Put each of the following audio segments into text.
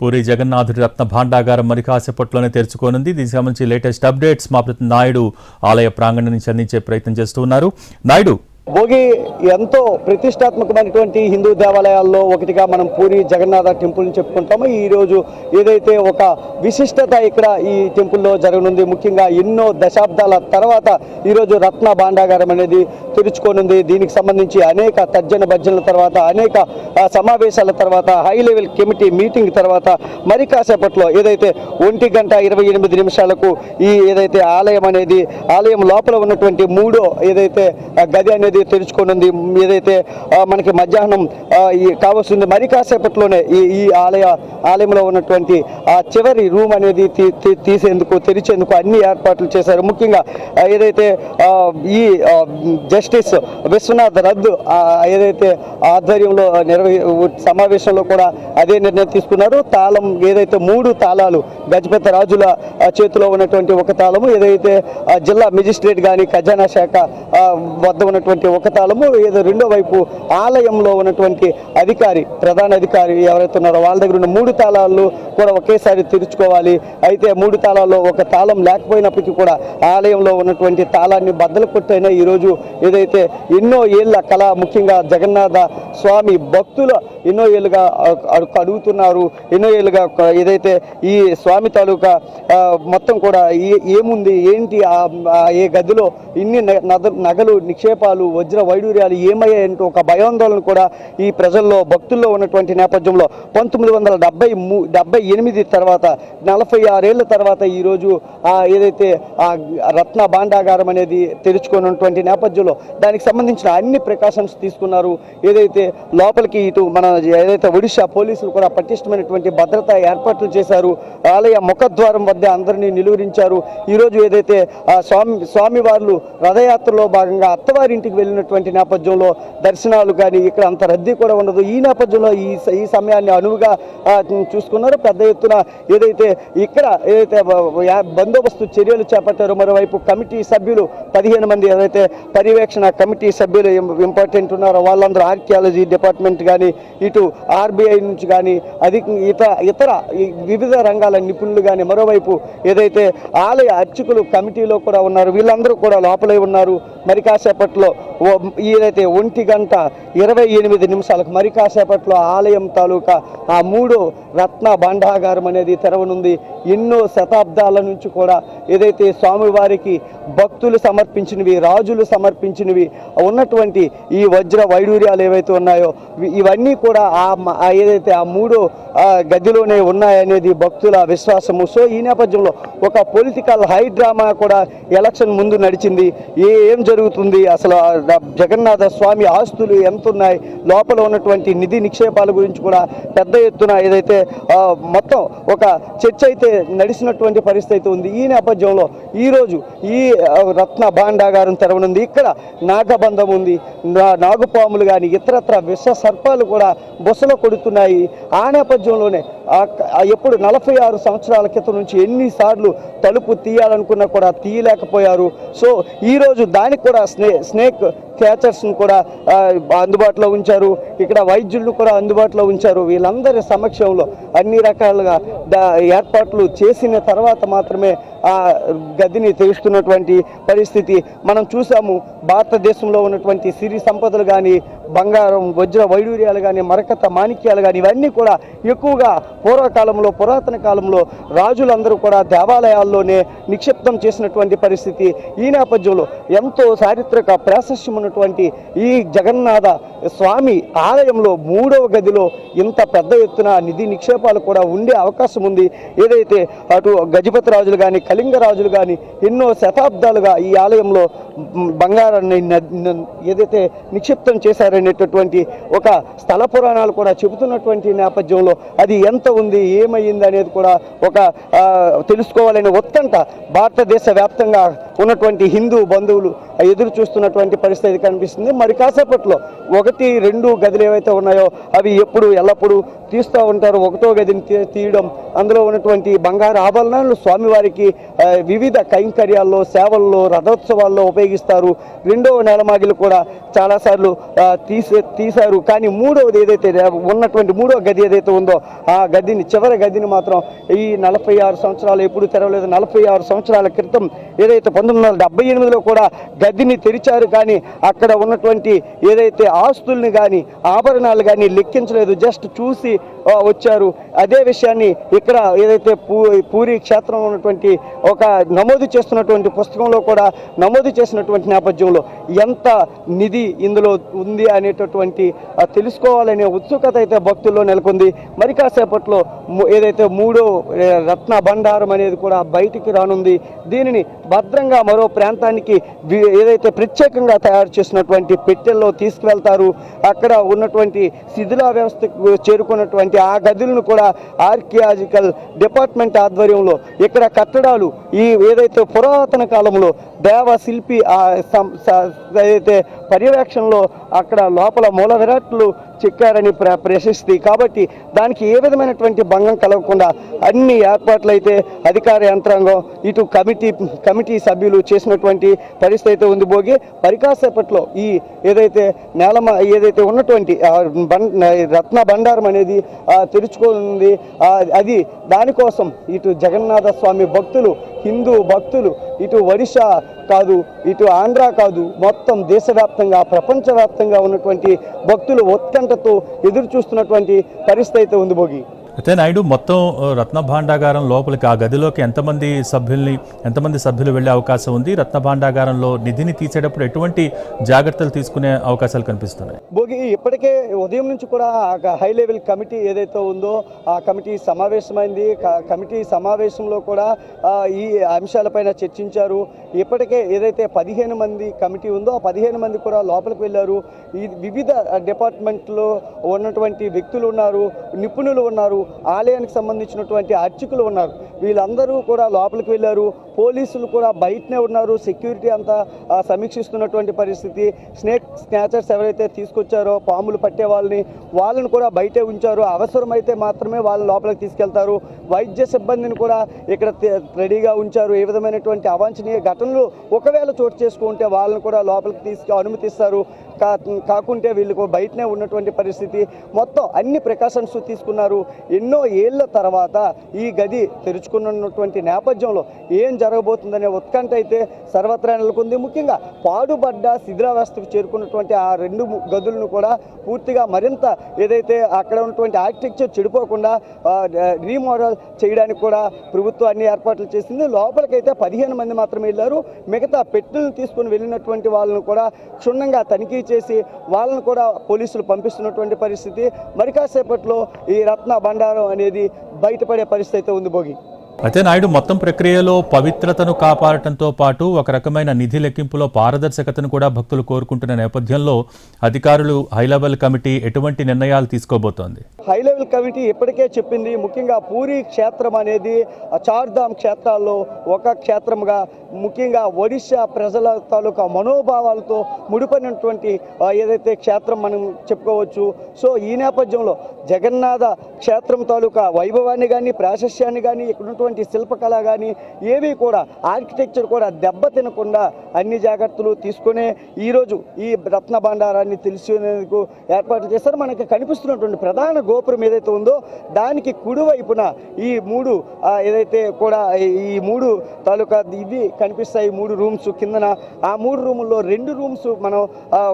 పూరి జగన్నాథుడి రత్న భాండాగారం మరి కాసేపట్లోనే తెరుచుకోనుంది. దీనికి సంబంధించి లేటెస్ట్ అప్డేట్స్ మా ప్రతి నాయుడు ఆలయ ప్రాంగణం నుంచి అందించే ప్రయత్నం చేస్తూ ఉన్నారు. నాయుడు భోగి ఎంతో ప్రతిష్టాత్మకమైనటువంటి హిందూ దేవాలయాల్లో ఒకటిగా మనం పూరి జగన్నాథ టెంపుల్ని చెప్పుకుంటాము. ఈ రోజు ఏదైతే ఒక విశిష్టత ఇక్కడ ఈ టెంపుల్లో జరగనుంది ముఖ్యంగా ఎన్నో దశాబ్దాల తర్వాత ఈరోజు రత్న భాండాగారం అనేది తెరుచుకోనుంది. దీనికి సంబంధించి అనేక తర్జన భర్జనల తర్వాత అనేక సమావేశాల తర్వాత హై లెవెల్ కమిటీ మీటింగ్ తర్వాత మరి కాసేపట్లో ఏదైతే ఒంటి గంట ఇరవై ఎనిమిది నిమిషాలకు ఈ ఏదైతే ఆలయం అనేది ఆలయం లోపల ఉన్నటువంటి మూడో ఏదైతే గది అనేది తెరుచుకోనుంది ఏదైతే మనకి మధ్యాహ్నం కావస్తుంది మరి కాసేపట్లోనే ఈ ఈ ఆలయ ఆలయంలో ఉన్నటువంటి ఆ చివరి రూమ్ అనేది తీ- తీ- తీసేందుకు తెరిచేందుకు అన్ని ఏర్పాట్లు చేశారు. ముఖ్యంగా ఏదైతే ఈ జస్టిస్ విశ్వనాథ్ రద్దు ఏదైతే ఆధ్వర్యంలో నిర్వహి సమావేశంలో కూడా అదే నిర్ణయం తీసుకున్నారు. తాళం ఏదైతే మూడు తాళాలు గజపతి రాజుల చేతిలో ఉన్నటువంటి ఒక తాళము ఏదైతే జిల్లా మెజిస్ట్రేట్ కానీ ఖజానా శాఖ వద్ద ఉన్నటువంటి ఒక తాళము ఏదో రెండో వైపు ఆలయంలో ఉన్నటువంటి అధికారి ప్రధాన అధికారి ఎవరైతే ఉన్నారో వాళ్ళ దగ్గర ఉన్న మూడు తాళాలు కూడా ఒకేసారి తెరుచుకోవాలి. అయితే మూడు తాళాల్లో ఒక తాళం లేకపోయినప్పటికీ కూడా ఆలయంలో ఉన్నటువంటి తాళాన్ని బద్దలు కొట్టైనా ఈరోజు ఏదైతే ఎన్నో ఏళ్ళ కళ ముఖ్యంగా జగన్నాథ స్వామి భక్తుల ఎన్నో ఏళ్ళుగా అడు- అడుగుతున్నారు. ఎన్నో ఏళ్ళుగా ఏదైతే ఈ స్వామి తాలూకా మొత్తం కూడా ఏముంది ఏంటి ఏ గదిలో ఇన్ని న- నగలు నిక్షేపాలు వజ్ర వైడూర్యాలు ఏమయ్యాయంటూ ఒక భయాందోళన కూడా ఈ ప్రజల్లో భక్తుల్లో ఉన్నటువంటి నేపథ్యంలో పంతొమ్మిది వందల డెబ్బై మూ డెబ్బై ఎనిమిది తర్వాత నలభై ఆరేళ్ళ తర్వాత ఈరోజు ఏదైతే ఆ రత్న భాండాగారం అనేది తెరుచుకున్నటువంటి నేపథ్యంలో దానికి సంబంధించిన అన్ని ప్రికాషన్స్ తీసుకున్నారు. ఏదైతే లోపలికి ఇటు మన ఏదైతే ఒడిశా పోలీసులు కూడా పటిష్టమైనటువంటి భద్రత ఏర్పాట్లు చేశారు ఆలయ ముఖద్వారం వద్ద అందరినీ నిలువరించారు. ఈరోజు ఏదైతే ఆ స్వామి స్వామివార్లు రథయాత్రలో భాగంగా అత్తవారింటికి వెళ్ళినటువంటి నేపథ్యంలో దర్శనాలు కానీ ఇక్కడ అంత రద్దీ కూడా ఉండదు. ఈ నేపథ్యంలో ఈ ఈ సమయాన్ని అనువుగా చూసుకున్నారు. పెద్ద ఎత్తున ఏదైతే ఇక్కడ ఏదైతే బందోబస్తు చర్యలు చేపట్టారో మరోవైపు కమిటీ సభ్యులు పదిహేను మంది ఏదైతే పర్యవేక్షణ కమిటీ సభ్యులు ఇంపార్టెంట్ ఉన్నారో వాళ్ళందరూ ఆర్కియాలజీ డిపార్ట్మెంట్ కానీ ఇటు ఆర్బీఐ నుంచి కానీ అది ఇతర ఇతర వివిధ రంగాల నిపుణులు కానీ మరోవైపు ఏదైతే ఆలయ అర్చకులు కమిటీలో కూడా ఉన్నారు వీళ్ళందరూ కూడా లోపలే ఉన్నారు. మరి కాసేపట్లో ఏదైతే ఒంటి గంట ఇరవై ఎనిమిది నిమిషాలకు మరి కాసేపట్లో ఆలయం తాలూకా ఆ మూడో రత్న భాండాగారం అనేది తెరవనుంది. ఎన్నో శతాబ్దాల నుంచి కూడా ఏదైతే స్వామివారికి భక్తులు సమర్పించినవి రాజులు సమర్పించినవి ఉన్నటువంటి ఈ వజ్ర వైడూర్యాలు ఏవైతే ఉన్నాయో ఇవన్నీ కూడా ఆ ఆ ఏదైతే ఆ మూడో గదిలోనే ఉన్నాయనేది భక్తుల విశ్వాసము. సో ఈ నేపథ్యంలో ఒక పొలిటికల్ హై డ్రామా కూడా ఎలక్షన్ ముందు నడిచింది. ఏ ఏం జరుగుతుంది? అసలు జగన్నాథ స్వామి ఆస్తులు ఎంత ఉన్నాయి లోపల ఉన్నటువంటి నిధి నిక్షేపాల గురించి కూడా పెద్ద ఎత్తున ఏదైతే మొత్తం ఒక చర్చ అయితే నడిచినటువంటి పరిస్థితి అయితే ఉంది. ఈ నేపథ్యంలో ఈరోజు ఈ రత్న భాండాగారం తెరవనుంది. ఇక్కడ నాగబంధం ఉంది. నా- నాగుపాములు కానీ ఇతరత్ర విష సర్పాలు కూడా బొసలో కొడుతున్నాయి. ఆ నేపథ్యంలోనే ఎప్పుడు నలభై ఆరు సంవత్సరాల క్రితం నుంచి ఎన్నిసార్లు తలుపు తీయాలనుకున్నా కూడా తీయలేకపోయారు. సో ఈరోజు దానికి కూడా స్నే స్నేక్ క్యాచర్స్ను కూడా అందుబాటులో ఉంచారు. ఇక్కడ వైద్యులు కూడా అందుబాటులో ఉంచారు. వీళ్ళందరి సమక్షంలో అన్ని రకాలుగా ఏర్పాట్లు చేసిన తర్వాత మాత్రమే ఆ గదిని తెలుస్తున్నటువంటి పరిస్థితి. మనం చూసాము భారతదేశంలో ఉన్నటువంటి సిరి సంపదలు కానీ బంగారం వజ్ర వైడూర్యాలు కానీ మరకత మాణిక్యాలు కానీ ఇవన్నీ కూడా ఎక్కువగా పూర్వకాలంలో పురాతన కాలంలో రాజులందరూ కూడా దేవాలయాల్లోనే నిక్షిప్తం చేసినటువంటి పరిస్థితి ఈ నేపథ్యంలో ఎంతో చారిత్రక ప్రాశస్యం ఉన్నటువంటి ఈ జగన్నాథ స్వామి ఆలయంలో మూడవ గదిలో ఇంత పెద్ద ఎత్తున నిధి నిక్షేపాలు కూడా ఉండే అవకాశం ఉంది. ఏదైతే అటు గజపతి రాజులు కానీ కళింగ రాజులు కానీ ఎన్నో శతాబ్దాలుగా ఈ ఆలయంలో బంగారాన్ని న- ఏదైతే నిక్షిప్తం చేశారనేటటువంటి ఒక స్థల పురాణాలు కూడా చెబుతున్నటువంటి నేపథ్యంలో అది ఎంత ఉంది ఏమైంది అనేది కూడా ఒక ఆ, తెలుసుకోవాలనే ఉత్కంఠ భారతదేశ వ్యాప్తంగా ఉన్నటువంటి హిందూ బంధువులు ఎదురు చూస్తున్నటువంటి పరిస్థితి కనిపిస్తుంది. మరి కాసేపట్లో ఒకటి రెండు గదులు ఏవైతే ఉన్నాయో అవి ఎప్పుడు ఎల్లప్పుడూ తీస్తూ ఉంటారు. ఒకటో గదిని తీ- తీయడం. అందులో ఉన్నటువంటి బంగారు ఆభరణాలు స్వామివారికి వివిధ కైంకర్యాల్లో సేవల్లో రథోత్సవాల్లో ఉపయోగిస్తారు. రెండవ నెలమాగిలు కూడా చాలాసార్లు తీసే తీశారు. కానీ మూడవది ఏదైతే ఉన్నటువంటి మూడవ గది ఏదైతే ఉందో ఆ గదిని చివరి గదిని మాత్రం ఈ నలభై ఆరు సంవత్సరాలు ఎప్పుడు తెరవలేదు. నలభై ఆరు సంవత్సరాల క్రితం ఏదైతే పంతొమ్మిది వందల డెబ్బై ఎనిమిదిలో కూడా గదిని తెరిచారు కానీ అక్కడ ఉన్నటువంటి ఏదైతే ఆస్తుల్ని కానీ ఆభరణాలు కానీ లెక్కించలేదు. జస్ట్ చూసి వచ్చారు. అదే విషయాన్ని ఇక్కడ ఏదైతే పూ పూరి క్షేత్రం ఉన్నటువంటి ఒక నమోదు చేస్తున్నటువంటి పుస్తకంలో కూడా నమోదు చేసినటువంటి నేపథ్యంలో ఎంత నిధి ఇందులో ఉంది అనేటటువంటి తెలుసుకోవాలనే ఉత్సుకత అయితే భక్తుల్లో నెలకొంది. మరి కాసేపట్లో ఏదైతే మూడో రత్న భండారం అనేది కూడా బయటికి రానుంది. దీనిని భద్రంగా మరో ప్రాంతానికి ఏదైతే ప్రత్యేకంగా తయారు చేసినటువంటి పెట్టెల్లో తీసుకువెళ్తారు. అక్కడ ఉన్నటువంటి శిథిలా వ్యవస్థకు చేరుకున్నటువంటి ఆ గదులను కూడా ఆర్కియాలజికల్ డిపార్ట్మెంట్ ఆధ్వర్యంలో ఇక్కడ కట్టడాలు ఈ ఏదైతే పురాతన కాలంలో దేవ శిల్పి ఏదైతే పర్యవేక్షణలో అక్కడ లోపల మూల విరాట్లు చిక్కారని ప్ర ప్రశస్తి. కాబట్టి దానికి ఏ విధమైనటువంటి భంగం కలగకుండా అన్ని ఏర్పాట్లు అయితే అధికార యంత్రాంగం ఇటు కమిటీ కమిటీ సభ్యులు చేసినటువంటి పరిస్థితి అయితే ఉంది భోగి. పరికాసేపట్లో ఈ ఏదైతే నేలమ ఏదైతే ఉన్నటువంటి రత్న బండారం అనేది ఆ, తెరుచుకోనుంది అది దానికోసం ఇటు జగన్నాథ స్వామి భక్తులు హిందూ భక్తులు ఇటు ఒడిశా కాదు ఇటు ఆంధ్ర కాదు మొత్తం దేశవ్యాప్తంగా ప్రపంచవ్యాప్తంగా ఉన్నటువంటి భక్తులు ఉత్కంఠతో ఎదురు చూస్తున్నటువంటి పరిస్థితి అయితే ఉంది భోగి. అయితే నాయుడు మొత్తం రత్న భాండాగారం లోపలికి ఆ గదిలోకి ఎంతమంది సభ్యుల్ని ఎంతమంది సభ్యులు వెళ్ళే అవకాశం ఉంది? రత్న భాండాగారంలో నిధిని తీసేటప్పుడు ఎటువంటి జాగ్రత్తలు తీసుకునే అవకాశాలు కనిపిస్తున్నాయి? భోగి ఇప్పటికే ఉదయం నుంచి కూడా హై లెవెల్ కమిటీ ఏదైతే ఉందో ఆ కమిటీ సమావేశమైంది. కమిటీ సమావేశంలో కూడా ఈ అంశాలపైన చర్చించారు. ఇప్పటికే ఏదైతే పదిహేను మంది కమిటీ ఉందో ఆ పదిహేను మంది కూడా లోపలికి వెళ్ళారు. ఈ వివిధ డిపార్ట్మెంట్లో ఉన్నటువంటి వ్యక్తులు ఉన్నారు. నిపుణులు ఉన్నారు ఆలయానికి సంబంధించినటువంటి అర్చకులు ఉన్నారు. వీళ్ళందరూ కూడా లోపలికి వెళ్ళారు. పోలీసులు కూడా బయటనే ఉన్నారు. సెక్యూరిటీ అంతా సమీక్షిస్తున్నటువంటి పరిస్థితి. స్నేక్ స్నాచర్స్ ఎవరైతే తీసుకొచ్చారో పాములు పట్టే వాళ్ళని వాళ్ళని కూడా బయటే ఉంచారు. అవసరమైతే మాత్రమే వాళ్ళ లోపలికి తీసుకెళ్తారు. వైద్య సిబ్బందిని కూడా ఇక్కడ రెడీగా ఉంచారు. ఏ విధమైనటువంటి అవాంఛనీయ ఘటనలు ఒకవేళ చోటు చేసుకుంటే వాళ్ళని కూడా లోపలికి తీసుకు అనుమతిస్తారు. కా కాకుంటే వీళ్ళకు బయటనే ఉన్నటువంటి పరిస్థితి. మొత్తం అన్ని ప్రికాషన్స్ తీసుకున్నారు. ఎన్నో ఏళ్ళ తర్వాత ఈ గది తెచ్చుకున్నటువంటి నేపథ్యంలో ఏం జరగబోతుందనే ఉత్కంఠ అయితే సర్వత్రా నెలకొంది. ముఖ్యంగా పాడుబడ్డ శిథిలావస్థకు చేరుకున్నటువంటి ఆ రెండు గదులను కూడా పూర్తిగా మరింత ఏదైతే అక్కడ ఉన్నటువంటి ఆర్కిటెక్చర్ చెడిపోకుండా రీమోడల్ చేయడానికి కూడా ప్రభుత్వం అన్ని ఏర్పాట్లు చేసింది. లోపలికైతే పదిహేను మంది మాత్రమే వెళ్ళారు. మిగతా పెట్టెలను తీసుకుని వెళ్ళినటువంటి వాళ్ళను కూడా క్షుణ్ణంగా తనిఖీ చేసి వాళ్ళను కూడా పోలీసులు పంపిస్తున్నటువంటి పరిస్థితి. మరి కాసేపట్లో ఈ రత్న బండారం అనేది బయటపడే పరిస్థితి అయితే ఉంది భోగి. అయితే నాయుడు మొత్తం ప్రక్రియలో పవిత్రతను కాపాడటంతో పాటు ఒక రకమైన నిధి లెక్కింపులో పారదర్శకతను కూడా భక్తులు కోరుకుంటున్న నేపథ్యంలో అధికారులు హై లెవెల్ కమిటీ ఎటువంటి నిర్ణయాలు తీసుకోబోతోంది? హై లెవెల్ కమిటీ ఇప్పటికే చెప్పింది ముఖ్యంగా పూరి క్షేత్రం అనేది చార్ధామ్ క్షేత్రాల్లో ఒక క్షేత్రంగా ముఖ్యంగా ఒడిశా ప్రజల తాలూకా మనోభావాలతో ముడిపడినటువంటి ఏదైతే క్షేత్రం మనం చెప్పుకోవచ్చు. సో ఈ నేపథ్యంలో జగన్నాథ క్షేత్రం తాలూకా వైభవాన్ని కానీ ప్రాశస్యాన్ని కానీ ఇక్కడ ఉన్నటువంటి శిల్పకళ కానీ ఏవి కూడా ఆర్కిటెక్చర్ కూడా దెబ్బతినకుండా అన్ని జాగ్రత్తలు తీసుకునే ఈరోజు ఈ రత్న భాండారాన్ని తెలిసేందుకు ఏర్పాటు చేస్తారు మనకి కనిపిస్తున్నటువంటి ప్రధాన గోపురం ఏదైతే ఉందో దానికి కుడివైపున ఈ మూడు ఏదైతే కూడా ఈ- మూడు తాలూకా ఇది కనిపిస్తాయి మూడు రూమ్స్ కిందన. ఆ మూడు రూముల్లో రెండు రూమ్స్ మనం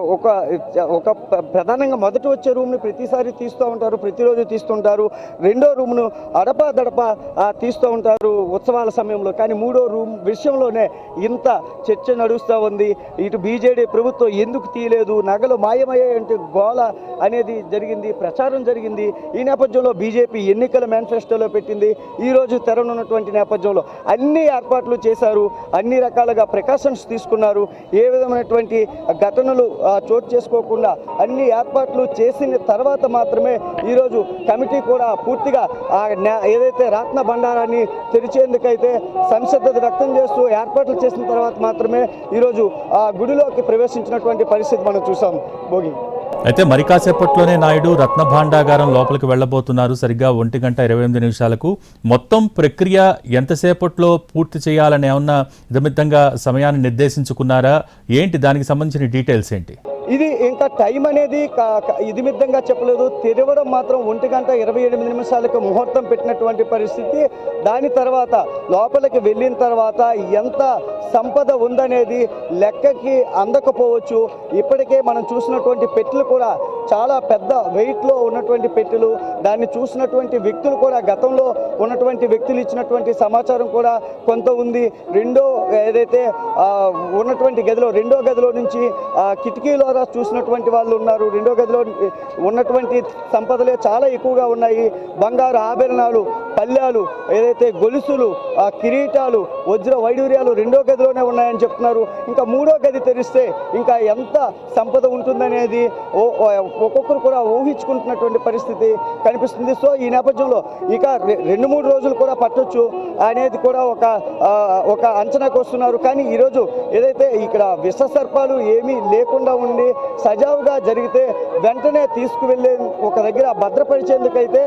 ఒక ఒక ప్రధానంగా మొదట వచ్చే రూమ్ని ప్రతిసారి తీస్తూ ఉంటారు ప్రతిరోజు తీస్తుంటారు. రెండో రూమ్ను అడపా దడప తీస్తూ ఉంటారు ఉత్సవాల సమయంలో కానీ మూడో రూమ్ విషయంలోనే ఇంత చర్చ నడుస్తూ ఉంది. ఇటు బీజేడీ ప్రభుత్వం ఎందుకు తీయలేదు? నగలు మాయమయ్యాయంటే గోల అనేది జరిగింది ప్రచారం జరిగింది. ఈ నేపథ్యంలో బీజేపీ ఎన్నికల మేనిఫెస్టోలో పెట్టింది. ఈ రోజు తెరనున్నటువంటి నేపథ్యంలో అన్ని ఏర్పాట్లు చేశారు. అన్ని రకాలుగా ప్రికాషన్స్ తీసుకున్నారు. ఏ విధమైనటువంటి ఘటనలు చోటు చేసుకోకుండా అన్ని ఏర్పాట్లు చేసిన తర్వాత మాత్రమే ఈరోజు కమిటీ కూడా పూర్తిగా ఆ ఏదైతే రత్న బండారాన్ని తెరిచేందుకైతే సంసిద్ధత వ్యక్తం చేస్తూ ఏర్పాట్లు చేసిన తర్వాత మాత్రమే ఈరోజు ఆ గుడిలోకి ప్రవేశించినటువంటి పరిస్థితి మనం చూసాం. భోగి. అయితే మరి కాసేపట్లోనే నాయుడు రత్న భాండాగారం లోపలికి వెళ్ళబోతున్నారు. సరిగ్గా ఒంటి గంట ఇరవై ఎనిమిది నిమిషాలకు. మొత్తం ప్రక్రియ ఎంతసేపట్లో పూర్తి చేయాలని ఏమన్నా నిమిత్తంగా సమయాన్ని నిర్దేశించుకున్నారా? ఏంటి దానికి సంబంధించిన డీటెయిల్స్ ఏంటి? ఇది ఇంకా టైం అనేది క- ఇది మిద్దంగా చెప్పలేదు. తెరవడం మాత్రం ఒంటి గంట ఇరవై ఎనిమిది నిమిషాలకు ముహూర్తం పెట్టినటువంటి పరిస్థితి. దాని తర్వాత లోపలికి వెళ్ళిన తర్వాత ఎంత సంపద ఉందనేది లెక్కకి అందకపోవచ్చు. ఇప్పటికే మనం చూసినటువంటి పెట్టెలు కూడా చాలా పెద్ద వెయిట్లో ఉన్నటువంటి పెట్టెలు దాన్ని చూసినటువంటి వ్యక్తులు కూడా గతంలో ఉన్నటువంటి వ్యక్తులు ఇచ్చినటువంటి సమాచారం కూడా కొంత ఉంది. రెండో ఏదైతే ఉన్నటువంటి గదిలో రెండో గదిలో నుంచి ఆ, చూసినటువంటి వాళ్ళు ఉన్నారు. రెండో గదిలో ఉన్నటువంటి సంపదలే చాలా ఎక్కువగా ఉన్నాయి. బంగారు ఆభరణాలు పల్లెలు ఏదైతే గొలుసులు ఆ కిరీటాలు వజ్ర వైడూర్యాలు రెండో గదిలోనే ఉన్నాయని చెప్తున్నారు. ఇంకా మూడో గది తెరిస్తే ఇంకా ఎంత సంపద ఉంటుందనేది ఒక్కొక్కరు కూడా ఊహించుకుంటున్నటువంటి పరిస్థితి కనిపిస్తుంది. సో ఈ నేపథ్యంలో ఇక రెండు మూడు రోజులు కూడా పట్టొచ్చు అనేది కూడా ఒక ఒక అంచనాకు వస్తున్నారు కానీ ఈరోజు ఏదైతే ఇక్కడ విష సర్పాలు ఏమీ లేకుండా ఉండి సజావుగా జరిగితే వెంటనే తీసుకువెళ్ళే ఒక దగ్గర భద్రపరిచేందుకైతే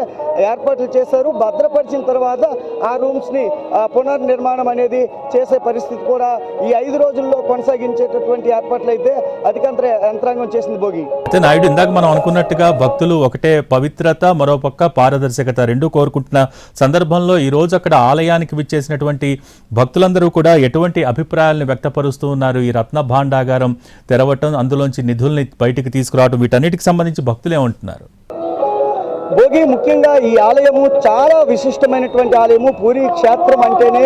ఏర్పాట్లు చేశారు. భద్రపరిచిన తర్వాత ఆ రూమ్స్ని ఆ, పునర్నిర్మాణం అనేది చేసే పరిస్థితి కూడా ఈ ఐదు రోజుల్లో కొనసాగించేటటువంటి ఏర్పాట్లు అయితే అధికార యంత్రాంగం చేసింది భోగి. నాయుడు ఇందాక మనం అనుకున్నట్టుగా భక్తులు ఒకటే పవిత్రత మరోపక్క పారదర్శకత రెండు కోరుకుంటున్న సందర్భంలో ఈ రోజు అక్కడ ఆలయానికి విచ్చేసినటువంటి భక్తులందరూ కూడా ఎటువంటి అభిప్రాయాలను వ్యక్తపరుస్తూ ఉన్నారు? ఈ రత్న భాండాగారం తెరవటం అందులోంచి నిధుల్ని బయటికి తీసుకురావడం వీటన్నిటికి సంబంధించి భక్తులు ఏమంటున్నారు? భోగి ముఖ్యంగా ఈ ఆలయము చాలా విశిష్టమైనటువంటి ఆలయము. పూరి క్షేత్రం అంటేనే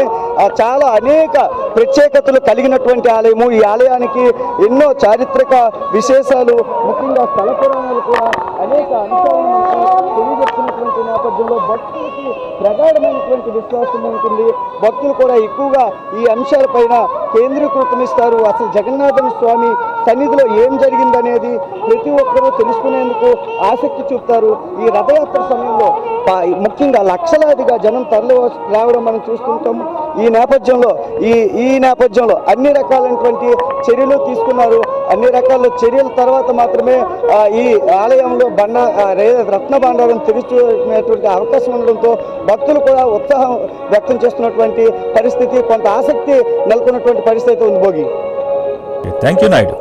చాలా అనేక ప్రత్యేకతలు కలిగినటువంటి ఆలయము. ఈ ఆలయానికి ఎన్నో చారిత్రక విశేషాలు ముఖ్యంగా స్థల పురాణాలు కూడా అనేక అంశాలను నేపథ్యంలో భక్తులకి ప్రగాఢమైనటువంటి విశ్వాసం ఉంటుంది. భక్తులు కూడా ఎక్కువగా ఈ అంశాలపైన కేంద్రీకృతమిస్తారు. అసలు జగన్నాథన్ స్వామి సన్నిధిలో ఏం జరిగిందనేది ప్రతి ఒక్కరూ తెలుసుకునేందుకు ఆసక్తి చూపుతారు. ఈ రథయాత్ర సమయంలో ముఖ్యంగా లక్షలాదిగా జనం తరలి రావడం మనం చూస్తుంటాం. ఈ నేపథ్యంలో ఈ ఈ నేపథ్యంలో అన్ని రకాలైనటువంటి చర్యలు తీసుకున్నారు. అన్ని రకాల చర్యల తర్వాత మాత్రమే ఈ ఆలయంలో బండ రే- రత్న భాండారం తెరిచేటువంటి అవకాశం ఉండడంతో భక్తులు కూడా ఉత్సాహం వ్యక్తం చేస్తున్నటువంటి పరిస్థితి కొంత ఆసక్తి నెలకొన్నటువంటి పరిస్థితి ఉంది భోగి. Thank you Naidu